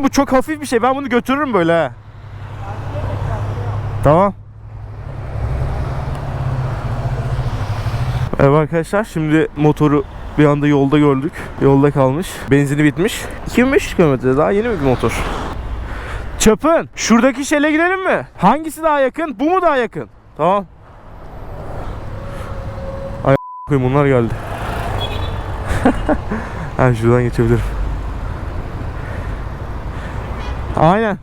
Bu çok hafif bir şey. Ben bunu götürürüm böyle. Tamam. Evet arkadaşlar şimdi motoru bir anda yolda gördük. Yolda kalmış. Benzini bitmiş. 2500 kilometre daha yeni bir motor. Çapın şuradaki şele gidelim mi? Hangisi daha yakın? Bu mu daha yakın? Tamam. Ay koyayım bunlar geldi. ha şuradan geçebilirim. Aynen.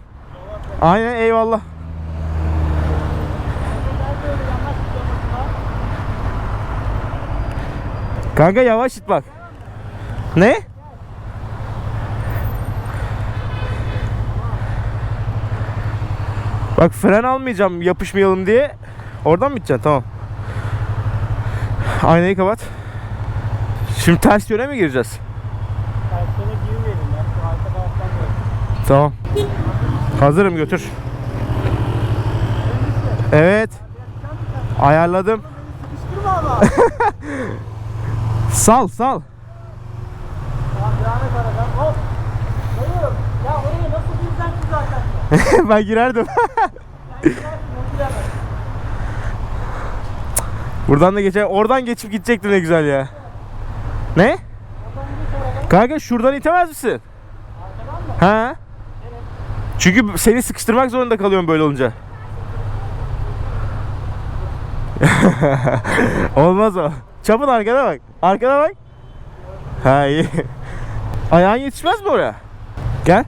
Aynen eyvallah. Kanka yavaş git bak. Ne? Bak fren almayacağım yapışmayalım diye. Oradan mı gideceksin? Tamam. Aynayı kapat. Şimdi ters yöne mi gireceğiz? Tersine girmeyelim ya. Arka taraftan. Tamam. Hazırım götür. Evet. Ayarladım. Sal sal. Ben girerdim. Buradan da geçer. Oradan geçip gidecektim ne güzel ya. Ne? Kanka şuradan itemez misin? Ha? Çünkü seni sıkıştırmak zorunda kalıyorum böyle olunca. Olmaz o. Çapın arkana bak. Arkana bak. Ha iyi. Ayağın yetişmez mi oraya? Gel.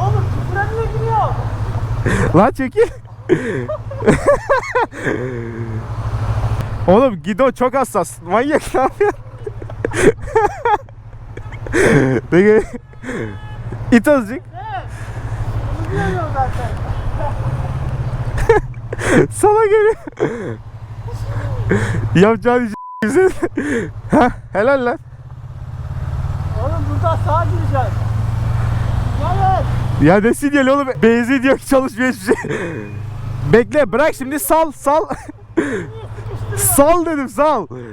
Oğlum küfre niye giriyor? Lan çekil. Oğlum Gido çok hassas. Manyak ne yapıyorsun? Peki. İt azıcık. Sana geliyor. Yapacağın iş güzel. Hah helal lan. Oğlum burada sağa gireceğiz. Evet. Ya ne sinyali oğlum? Benzin yok çalışmıyor hiçbir şey. Bekle bırak şimdi sal sal. sal dedim sal. Güzel.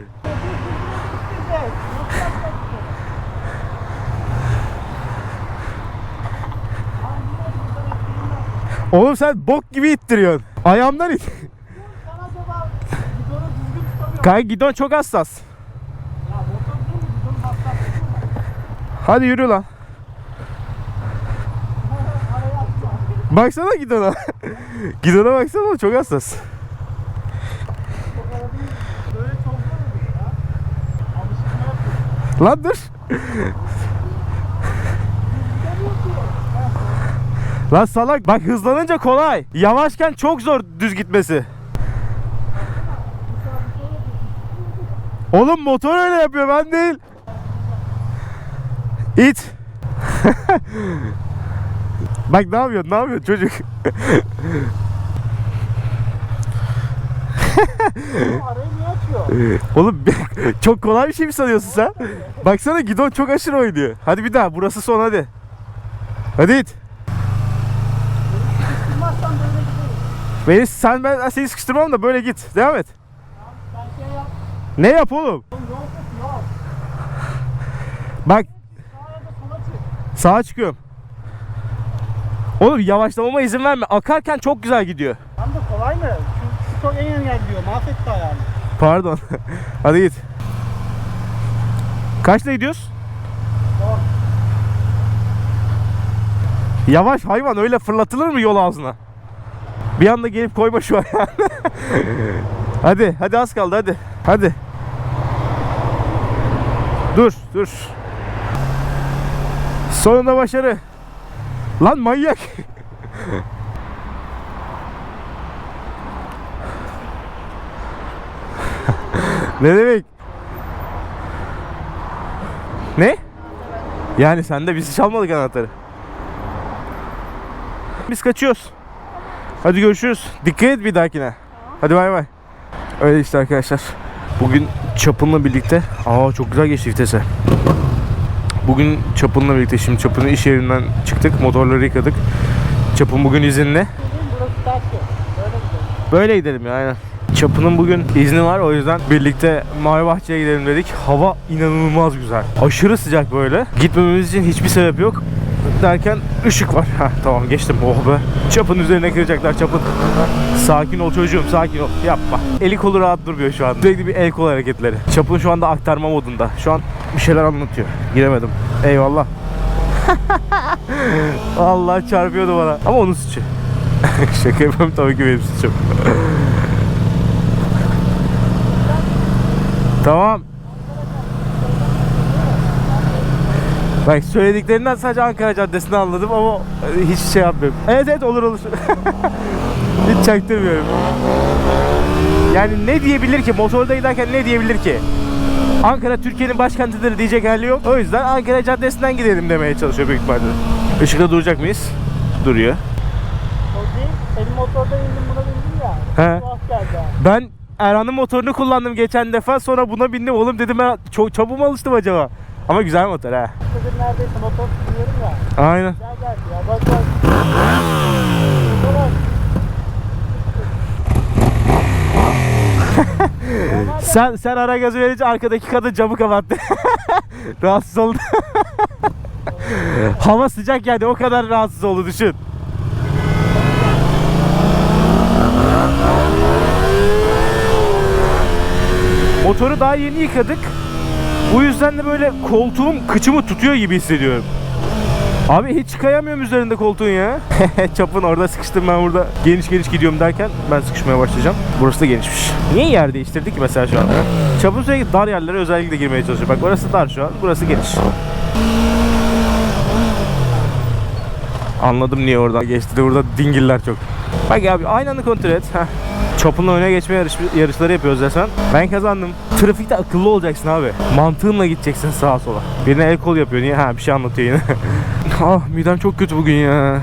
Oğlum sen bok gibi ittiriyorsun. Ayağımdan it. Kanka gidon çok hassas. Hadi yürü lan. Baksana gidona. gidona baksana çok hassas. Lan dur. Lan salak bak hızlanınca kolay. Yavaşken çok zor düz gitmesi. Oğlum motor öyle yapıyor ben değil. İt. bak ne yapıyorsun ne yapıyorsun çocuk. Oğlum çok kolay bir şey mi sanıyorsun sen? Baksana gidon çok aşırı oynuyor. Hadi bir daha burası son hadi. Hadi it. Bilmezsen böyle gidelim. Beni sen ben seni sıkıştırmam da böyle git. Devam et. Şey yap. Ne yap oğlum? Bak Sağa çıkıyorum. Oğlum yavaşlamama izin verme. Akarken çok güzel gidiyor. Tam da kolay mı? Şu, şu çok en engelliyor. Mahvetti ayağını. Pardon. Hadi git. Kaçla gidiyoruz? Zor. Yavaş hayvan öyle fırlatılır mı yol ağzına? Bir anda gelip koyma şu ayağını. hadi hadi az kaldı hadi. Hadi. Dur dur. Sonunda başarı. Lan manyak. ne demek? Ne? Yani sen de bizi çalmadık anahtarı. Biz kaçıyoruz. Hadi görüşürüz. Dikkat et bir dahakine. Hadi bay bay. Öyle işte arkadaşlar. Bugün Çapın'la birlikte aa çok güzel geçti vitese. Bugün Çapın'la birlikte şimdi Çapın'ın iş yerinden çıktık. Motorları yıkadık. Çapın bugün izinli. Böyle gidelim ya aynen. Çapı'nın bugün izni var o yüzden birlikte Mavi Bahçe'ye gidelim dedik. Hava inanılmaz güzel. Aşırı sıcak böyle. Gitmememiz için hiçbir sebep yok. Derken ışık var. Heh, tamam geçtim. Oh be. Çapın üzerine kıracaklar çapın. Sakin ol çocuğum sakin ol. Yapma. Eli kolu rahat durmuyor şu an. Sürekli bir el kol hareketleri. Çapın şu anda aktarma modunda. Şu an bir şeyler anlatıyor. Giremedim. Eyvallah. Allah çarpıyordu bana. Ama onun suçu. Şaka yapıyorum tabii ki benim suçum. tamam. Bak söylediklerinden sadece Ankara Caddesi'ni anladım ama hiç şey yapmıyorum. Evet evet olur olur. hiç çaktırmıyorum. Yani ne diyebilir ki? Motorda giderken ne diyebilir ki? Ankara Türkiye'nin başkentidir diyecek hali yok. O yüzden Ankara Caddesi'nden gidelim demeye çalışıyor büyük ihtimalle. Işıkta duracak mıyız? Duruyor. Senin motorda indim buna bindim ya. He. Ben Erhan'ın motorunu kullandım geçen defa sonra buna bindim oğlum dedim ben çok çabuk mu alıştım acaba? Ama güzel motor ha. Dedim neredeyse motor sürüyorum ya. Aynen. Güzel geldi ya. Bak bak. Sen sen ara gazı verince arkadaki kadın camı kapattı. rahatsız oldu. Hava sıcak yani o kadar rahatsız oldu düşün. Motoru daha yeni yıkadık. Bu yüzden de böyle koltuğum kıçımı tutuyor gibi hissediyorum. Abi hiç kayamıyorum üzerinde koltuğun ya. Çapın orada sıkıştım ben burada geniş geniş gidiyorum derken ben sıkışmaya başlayacağım. Burası da genişmiş. Niye yer değiştirdik ki mesela şu an? Çapın sürekli dar yerlere özellikle girmeye çalışıyor. Bak orası dar şu an, burası geniş. Anladım niye oradan geçti de burada dingiller çok. Bak abi aynı anda kontrol et. Heh. Çapınla öne geçme yarış, yarışları yapıyoruz resmen. Ben kazandım. Trafikte akıllı olacaksın abi. Mantığınla gideceksin sağa sola. Birine el kol yapıyor. Niye? Ha bir şey anlatıyor yine. ah midem çok kötü bugün ya.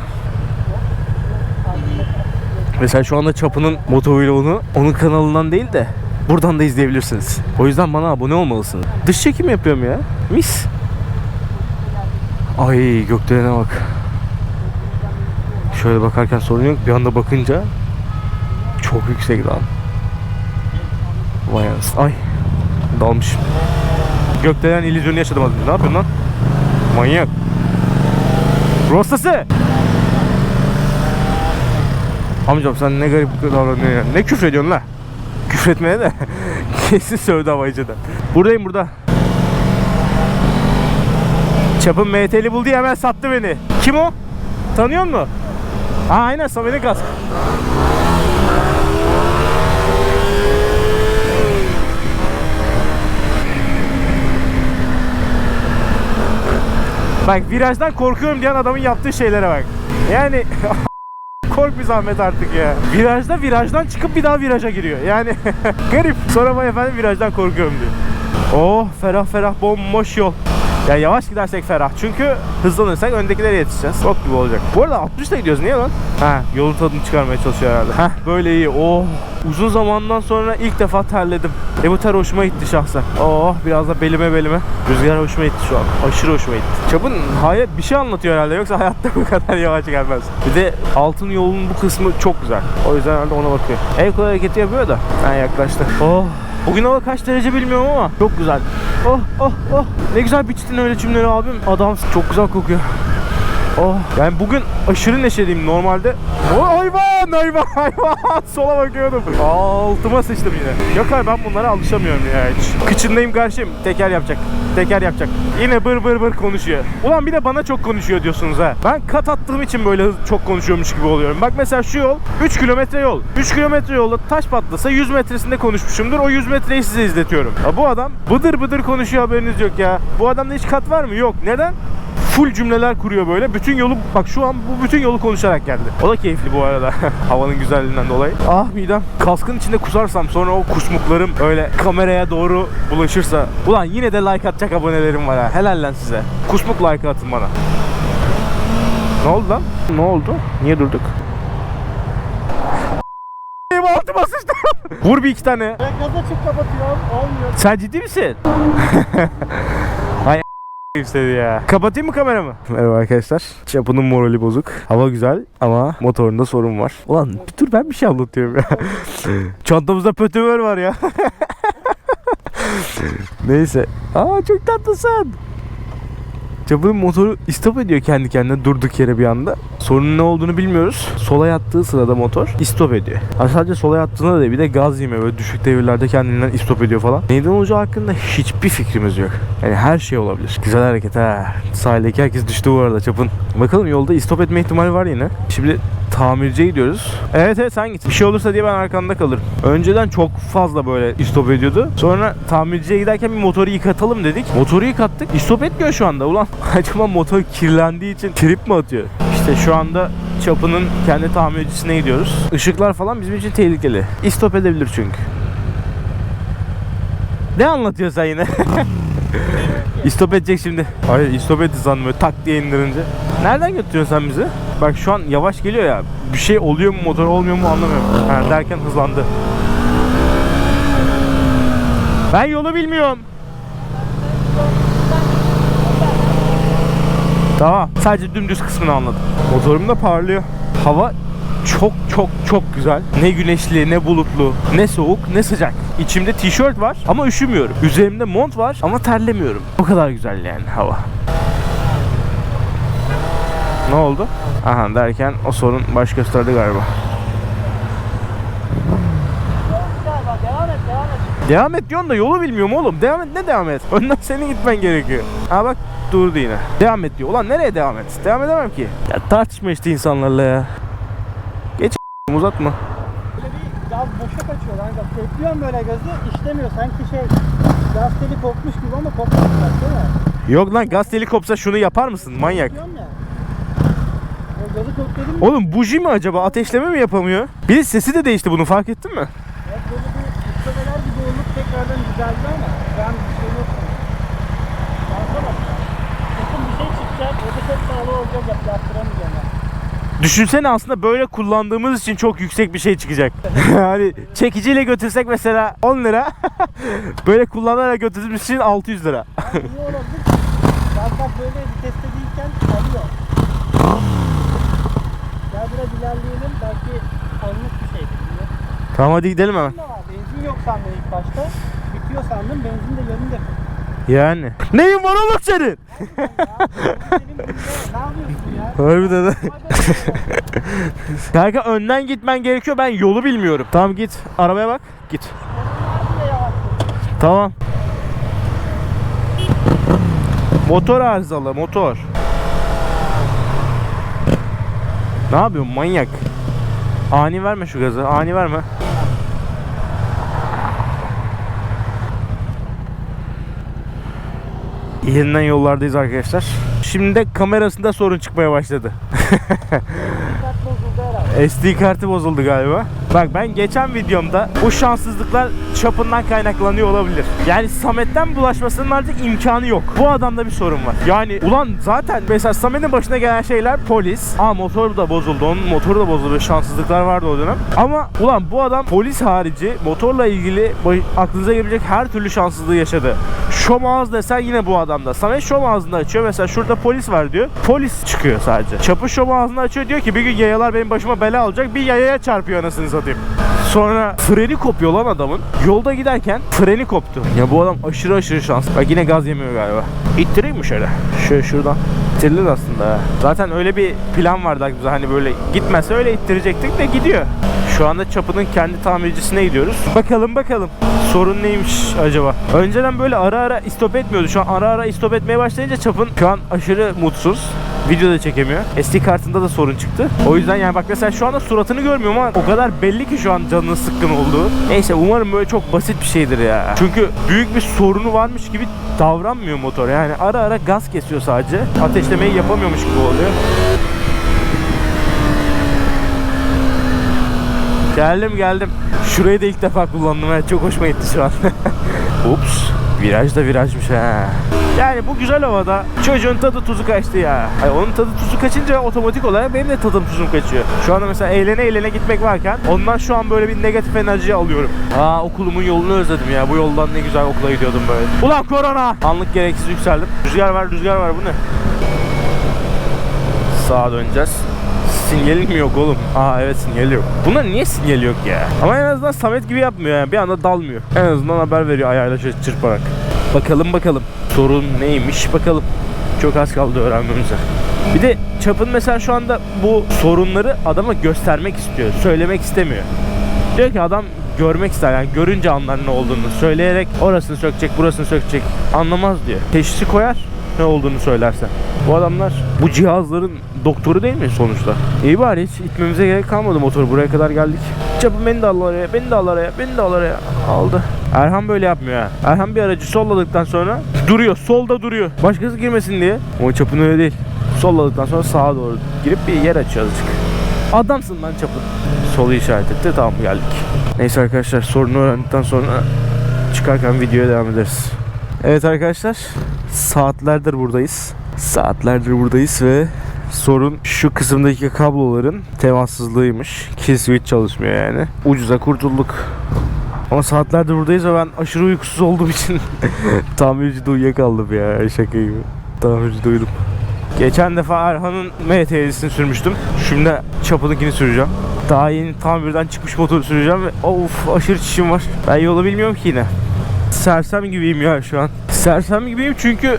Mesela şu anda Çapı'nın motovloğunu onun kanalından değil de buradan da izleyebilirsiniz. O yüzden bana abone olmalısınız. Dış çekim yapıyorum ya. Mis. Ay gökdelene bak. Şöyle bakarken sorun yok. Bir anda bakınca çok yüksek lan. Vay anasını. Ay. Dalmışım. Gökdelen illüzyonu yaşadım az önce. Ne yapıyorsun lan? Manyak. Rostası. Amcam sen ne garip davranıyorsun ya. Ne küfrediyorsun la? Küfretmeye de kesin sövdü içeden. Buradayım burada. Çapın MT'li buldu ya hemen sattı beni. Kim o? Tanıyor musun? Ha aynen Samet'in kask. Bak virajdan korkuyorum diyen adamın yaptığı şeylere bak. Yani kork bir zahmet artık ya. Virajda virajdan çıkıp bir daha viraja giriyor. Yani garip. Sonra vay efendim virajdan korkuyorum diyor. Oh ferah ferah bomboş yol. Ya yavaş gidersek ferah. Çünkü hızlanırsak öndekilere yetişeceğiz. Çok gibi olacak. Bu arada 60'ta gidiyoruz. Niye lan? Ha yolun tadını çıkarmaya çalışıyor herhalde. Heh böyle iyi. Oh. Uzun zamandan sonra ilk defa terledim. E bu ter hoşuma gitti şahsen. Oh biraz da belime belime. Rüzgar hoşuma gitti şu an. Aşırı hoşuma gitti. Çapın hayat bir şey anlatıyor herhalde. Yoksa hayatta bu kadar yavaş gelmez. Bir de altın yolun bu kısmı çok güzel. O yüzden herhalde ona bakıyor. El kol hareketi yapıyor da. Ha yaklaştı. Oh. Bugün hava kaç derece bilmiyorum ama çok güzel. Oh oh oh. Ne güzel biçtin öyle cümleleri abim. Adam çok güzel kokuyor. Oh. Yani bugün aşırı neşeliyim normalde. Oh, hayvan hayvan hayvan. Sola bakıyordum. Altıma sıçtım yine. Yok abi ben bunlara alışamıyorum ya hiç. Kıçındayım karşım. Teker yapacak. Teker yapacak. Yine bır bır bır konuşuyor. Ulan bir de bana çok konuşuyor diyorsunuz ha. Ben kat attığım için böyle çok konuşuyormuş gibi oluyorum. Bak mesela şu yol 3 kilometre yol. 3 kilometre yolda taş patlasa 100 metresinde konuşmuşumdur. O 100 metreyi size izletiyorum. Ya bu adam bıdır bıdır konuşuyor haberiniz yok ya. Bu adamda hiç kat var mı? Yok. Neden? Full cümleler kuruyor böyle. Bütün yolu bak şu an bu bütün yolu konuşarak geldi. O da keyifli bu arada. Havanın güzelliğinden dolayı. Ah midem. Kaskın içinde kusarsam sonra o kusmuklarım öyle kameraya doğru bulaşırsa. Ulan yine de like atacak abonelerim var ha. Helal lan size. Kusmuk like atın bana. Ne oldu lan? Ne oldu? Niye durduk? Altıma sıçtım. Vur bir iki tane. Ben gaza çık kapatıyorum. Olmuyor. Sen ciddi misin? İstedi ya. Kapatayım mı kameramı? Merhaba arkadaşlar. Çapının morali bozuk. Hava güzel ama motorunda sorun var. Ulan bir dur ben bir şey anlatıyorum ya. Çantamızda pötümör var ya. Neyse. Aa çok tatlısın. Çapının motoru istop ediyor kendi kendine durduk yere bir anda. Sorunun ne olduğunu bilmiyoruz. Sola yattığı sırada motor istop ediyor. Ha sadece sola yattığında da bir de gaz yemiyor. Böyle düşük devirlerde kendinden istop ediyor falan. Neyden olacağı hakkında hiçbir fikrimiz yok. Yani her şey olabilir. Güzel hareket ha. Sahildeki herkes düştü bu arada çapın. Bakalım yolda istop etme ihtimali var yine. Şimdi tamirciye gidiyoruz. Evet evet sen git. Bir şey olursa diye ben arkanda kalırım. Önceden çok fazla böyle istop ediyordu. Sonra tamirciye giderken bir motoru yıkatalım dedik. Motoru yıkattık. İstop etmiyor şu anda. Ulan acaba motor kirlendiği için trip mi atıyor? İşte şu anda çapının kendi tamircisine gidiyoruz. Işıklar falan bizim için tehlikeli. İstop edebilir çünkü. Ne anlatıyorsun sen yine? İstop edecek şimdi. Hayır istop etti böyle tak diye indirince. Nereden götürüyorsun sen bizi? Bak şu an yavaş geliyor ya. Bir şey oluyor mu motor olmuyor mu anlamıyorum. Ha, derken hızlandı. Ben yolu bilmiyorum. Tamam. Sadece dümdüz kısmını anladım. Motorum da parlıyor. Hava çok çok çok güzel. Ne güneşli, ne bulutlu, ne soğuk, ne sıcak. İçimde tişört var ama üşümüyorum. Üzerimde mont var ama terlemiyorum. O kadar güzel yani hava. Ne oldu? Aha derken o sorun baş gösterdi galiba. Devam et diyorsun da yolu bilmiyorum oğlum. Devam et ne devam et? Önden senin gitmen gerekiyor. Ha bak durdu yine. Devam et diyor. Ulan nereye devam et? Devam edemem ki. Ya tartışma işte insanlarla ya. Uzatma. Böyle bir gaz boşa kaçıyor kanka. Tekliyorum böyle gazı işlemiyor. Sanki şey gaz teli kopmuş gibi ama kopmuş değil mi? Yok lan gaz teli kopsa şunu yapar mısın manyak? Ya. Gazı kokladın mı? Oğlum buji mi acaba? Ateşleme mi yapamıyor? Bir de sesi de değişti bunu fark ettin mi? Evet, böyle bir üstemeler gibi olup tekrardan düzeldi ama an bir şey yok. Kanka bak. Bakın bir şey çıkacak. O da çok pahalı olacak. Yap, yaptıramayacağım ben. Düşünsene aslında böyle kullandığımız için çok yüksek bir şey çıkacak. hani çekiciyle götürsek mesela 10 lira. böyle kullanarak götürdüğümüz için 600 lira. İyi olabilir. Bak böyle viteste değilken alıyor. Gel biraz ilerleyelim. Belki anlık bir diye. tamam hadi gidelim hemen. Benzin yok sandım ilk başta. Bitiyor sandım. Benzin de yanında. Yani. Neyin var oğlum senin? Harbiden de. Kanka önden gitmen gerekiyor. Ben yolu bilmiyorum. Tamam git. Arabaya bak. Git. Tamam. Motor arızalı motor. Ne yapıyorsun manyak? Ani verme şu gazı. Ani verme. Yeniden yollardayız arkadaşlar. Şimdi de kamerasında sorun çıkmaya başladı. Bozuldu herhalde. SD kartı bozuldu galiba. Bak ben geçen videomda bu şanssızlıklar çapından kaynaklanıyor olabilir. Yani Samet'ten bulaşmasının artık imkanı yok. Bu adamda bir sorun var. Yani ulan zaten mesela Samet'in başına gelen şeyler polis. Aa motor da bozuldu. Onun motoru da bozuldu. Şanssızlıklar vardı o dönem. Ama ulan bu adam polis harici motorla ilgili aklınıza gelebilecek her türlü şanssızlığı yaşadı. Şom ağız desen yine bu adamda. Samet şom ağzını açıyor. Mesela şurada polis var diyor. Polis çıkıyor sadece. Çapı şom ağzını açıyor diyor ki bir gün yayalar benim başıma bela alacak. Bir yayaya çarpıyor anasını satayım. Sonra freni kopuyor lan adamın. Yolda giderken freni koptu. Ya bu adam aşırı aşırı şanslı. Bak yine gaz yemiyor galiba. İttireyim mi şöyle? Şöyle şuradan. İttirilir aslında. Zaten öyle bir plan vardı aklımızda. Hani böyle gitmezse öyle ittirecektik de gidiyor. Şu anda çapının kendi tamircisine gidiyoruz. Bakalım bakalım. Sorun neymiş acaba? Önceden böyle ara ara istop etmiyordu. Şu an ara ara istop etmeye başlayınca çapın şu an aşırı mutsuz. Video da çekemiyor. SD kartında da sorun çıktı. O yüzden yani bak mesela şu anda suratını görmüyorum ama o kadar belli ki şu an canının sıkkın olduğu. Neyse umarım böyle çok basit bir şeydir ya. Çünkü büyük bir sorunu varmış gibi davranmıyor motor. Yani ara ara gaz kesiyor sadece. Ateşlemeyi yapamıyormuş gibi oluyor. Geldim geldim. Şurayı da ilk defa kullandım. ha. Çok hoşuma gitti şu an. Ups. Viraj da virajmış ha. Yani bu güzel havada çocuğun tadı tuzu kaçtı ya. Ay onun tadı tuzu kaçınca otomatik olarak benim de tadım tuzum kaçıyor. Şu anda mesela eğlene eğlene gitmek varken ondan şu an böyle bir negatif enerji alıyorum. Aa okulumun yolunu özledim ya. Bu yoldan ne güzel okula gidiyordum böyle. Ulan korona! Anlık gereksiz yükseldim. Rüzgar var rüzgar var bu ne? Sağa döneceğiz. Sinyali mi yok oğlum? Aa evet sinyali yok. Buna niye sinyali yok ya? Ama en azından Samet gibi yapmıyor yani. Bir anda dalmıyor. En azından haber veriyor ayağıyla şöyle çırparak. Bakalım bakalım. Sorun neymiş bakalım. Çok az kaldı öğrenmemize. Bir de Çapın mesela şu anda bu sorunları adama göstermek istiyor. Söylemek istemiyor. Diyor ki adam görmek ister yani görünce anlar ne olduğunu söyleyerek orasını sökecek burasını sökecek anlamaz diyor. Teşhisi koyar ne olduğunu söylersen. Bu adamlar bu cihazların doktoru değil mi sonuçta? İyi bari hiç itmemize gerek kalmadı motoru buraya kadar geldik. Çapın beni de al oraya, beni de al oraya, beni de al oraya. Aldı. Erhan böyle yapmıyor ha. Erhan bir aracı solladıktan sonra duruyor, solda duruyor. Başkası girmesin diye. O çapın öyle değil. Solladıktan sonra sağa doğru girip bir yer açıyor azıcık. Adamsın lan çapın. Solu işaret etti tamam geldik. Neyse arkadaşlar sorunu öğrendikten sonra çıkarken videoya devam ederiz. Evet arkadaşlar saatlerdir buradayız. Saatlerdir buradayız ve sorun şu kısımdaki kabloların temassızlığıymış. Kill switch çalışmıyor yani. Ucuza kurtulduk. Ama saatlerdir buradayız ve ben aşırı uykusuz olduğum için tamirci de uyuyakaldım ya şaka gibi. Tamirci de uyudum. Geçen defa Erhan'ın MT7'sini sürmüştüm. Şimdi çapıdakini süreceğim. Daha yeni tamirden çıkmış motoru süreceğim ve of aşırı çişim var. Ben yolu bilmiyorum ki yine. Sersem gibiyim ya şu an. Sersem gibiyim çünkü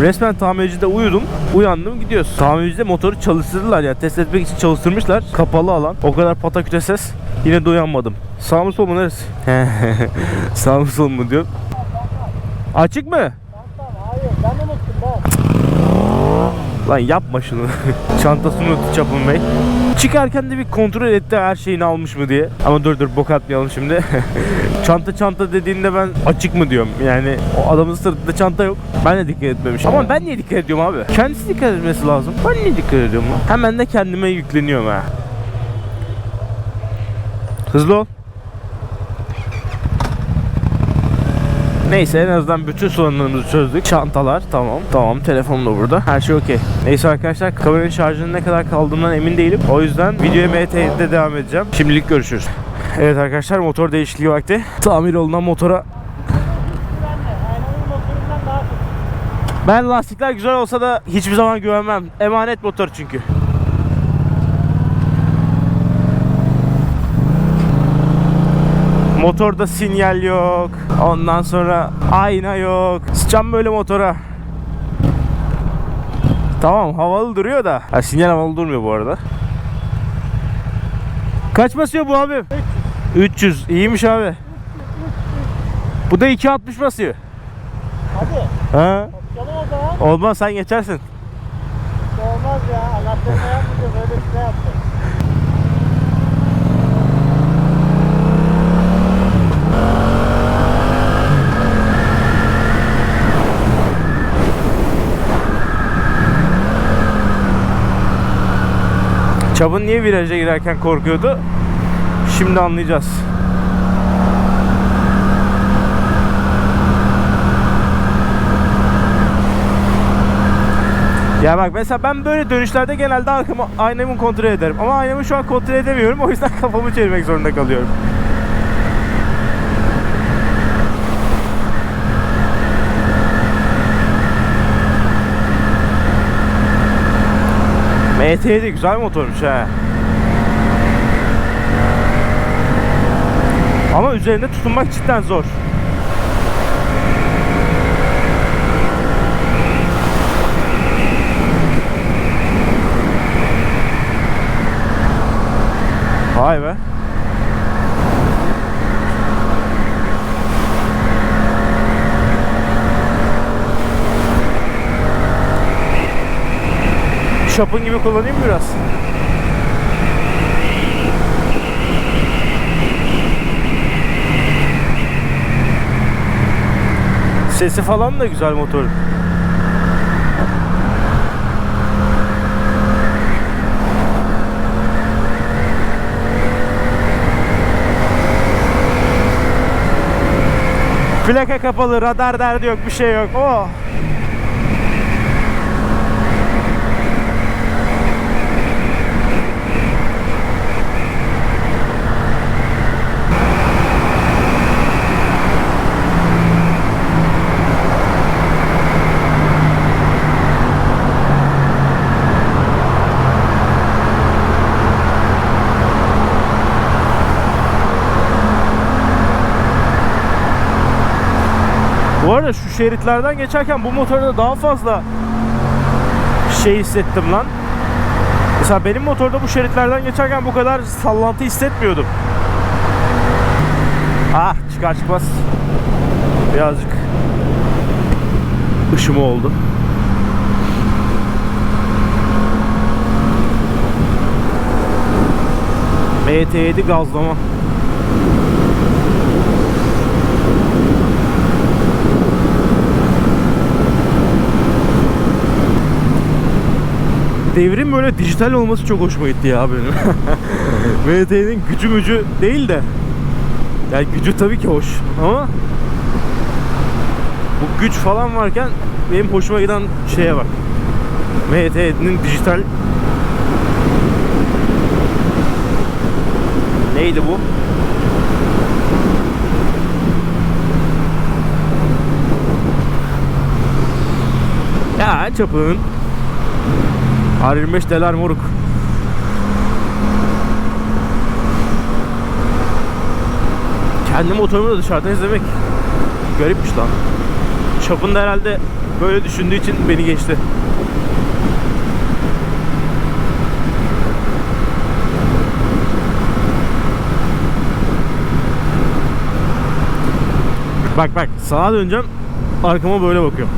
resmen tamircide uyudum. Uyandım gidiyoruz. Tamircide motoru çalıştırdılar ya. Test etmek için çalıştırmışlar. Kapalı alan. O kadar pataküte ses. Yine de uyanmadım. Sağ mı sol mu neresi? Sağ mı sol mu diyor. Açık mı? Lan yapma şunu. Çantasını unuttu Çapın Bey. Çıkarken de bir kontrol etti her şeyini almış mı diye. Ama dur dur bok atmayalım şimdi. çanta çanta dediğinde ben açık mı diyorum. Yani o adamın sırtında çanta yok. Ben de dikkat etmemiş. Ama ben niye dikkat ediyorum abi? Kendisi dikkat etmesi lazım. Ben niye dikkat ediyorum? Hemen de kendime yükleniyorum ha. Hızlı ol. Neyse en azından bütün sorunlarımızı çözdük. Çantalar tamam. Tamam telefonum da burada. Her şey okey. Neyse arkadaşlar kameranın şarjının ne kadar kaldığından emin değilim. O yüzden videoya MT'de devam edeceğim. Şimdilik görüşürüz. Evet arkadaşlar motor değişikliği vakti. Tamir olunan motora Ben lastikler güzel olsa da hiçbir zaman güvenmem. Emanet motor çünkü. Motorda sinyal yok. Ondan sonra ayna yok. Sıçan böyle motora. Tamam havalı duruyor da. Ha, sinyal havalı durmuyor bu arada. Kaç basıyor bu abi? 300. İyiymiş abi. Bu da 260 basıyor. Hadi. Ha? Olmaz sen geçersin. Olmaz ya. Anahtarına yapmayacağız. Öyle bir şey yapacağız. Çabın niye viraja girerken korkuyordu? Şimdi anlayacağız. Ya bak mesela ben böyle dönüşlerde genelde arkamı aynamı kontrol ederim. Ama aynamı şu an kontrol edemiyorum. O yüzden kafamı çevirmek zorunda kalıyorum. MT de güzel motormuş ha. Ama üzerinde tutunmak cidden zor. Vay be. Şapın gibi kullanayım biraz? Sesi falan da güzel motorun. Plaka kapalı, radar derdi yok, bir şey yok. Oh. Şeritlerden geçerken bu motorda daha fazla şey hissettim lan. Mesela benim motorda bu şeritlerden geçerken bu kadar sallantı hissetmiyordum. Ah çıkar çıkmaz birazcık ışıma oldu. MT7 gazlama. Devrin böyle dijital olması çok hoşuma gitti ya benim. MT'nin gücü mücü değil de yani gücü tabii ki hoş ama bu güç falan varken benim hoşuma giden şeye bak. MT7'nin dijital Neydi bu? Ya çapın R25 deler moruk. Kendi motorumu da dışarıdan izlemek garipmiş lan. Çapın da herhalde böyle düşündüğü için beni geçti. Bak bak sağa döneceğim arkama böyle bakıyorum.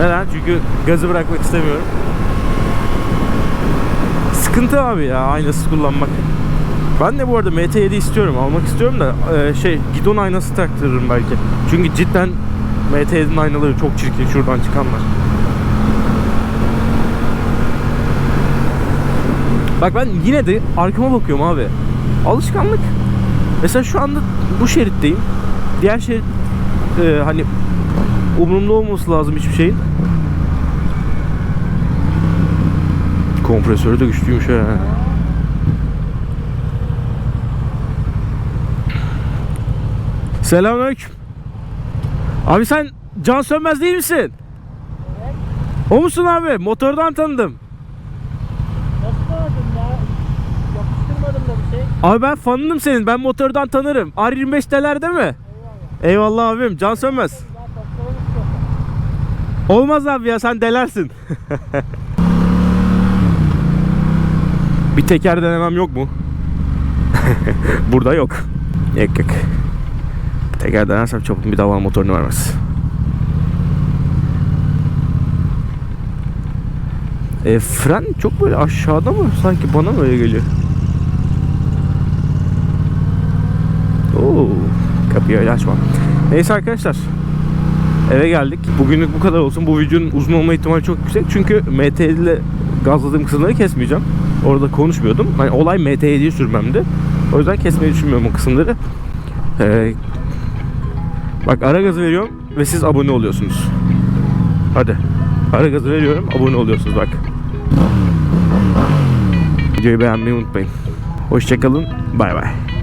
Neden? Çünkü gazı bırakmak istemiyorum. Sıkıntı abi ya aynası kullanmak. Ben de bu arada MT7 istiyorum almak istiyorum da e, şey gidon aynası taktırırım belki. Çünkü cidden MT7'nin aynaları çok çirkin şuradan çıkanlar. Bak ben yine de arkama bakıyorum abi. Alışkanlık. Mesela şu anda bu şeritteyim. Diğer şerit e, hani umurumda olması lazım hiçbir şeyin. Kompresörü de güçlüymüş ha. Selamünaleyküm. Abi sen Can Sönmez değil misin? O musun abi? Motordan tanıdım. Nasıl tanıdın ya? Yapıştırmadım da bir şey. Abi ben fanınım senin. Ben motordan tanırım. R25'teler değil mi? Eyvallah abim. Can Sönmez. Olmaz abi ya sen delersin. bir teker denemem yok mu? Burada yok. Yok yok. Teker denersem çabuk bir daha bana motorunu vermez. E, fren çok böyle aşağıda mı? Sanki bana mı öyle geliyor? Oo, kapıyı öyle açma. Neyse arkadaşlar. Eve geldik. Bugünlük bu kadar olsun. Bu videonun uzun olma ihtimali çok yüksek. Çünkü MT7 ile gazladığım kısımları kesmeyeceğim. Orada konuşmuyordum. Hani olay MT7'yi sürmemdi. O yüzden kesmeyi düşünmüyorum o kısımları. Ee, bak ara gazı veriyorum ve siz abone oluyorsunuz. Hadi. Ara gazı veriyorum, abone oluyorsunuz bak. Videoyu beğenmeyi unutmayın. Hoşçakalın. Bay bay.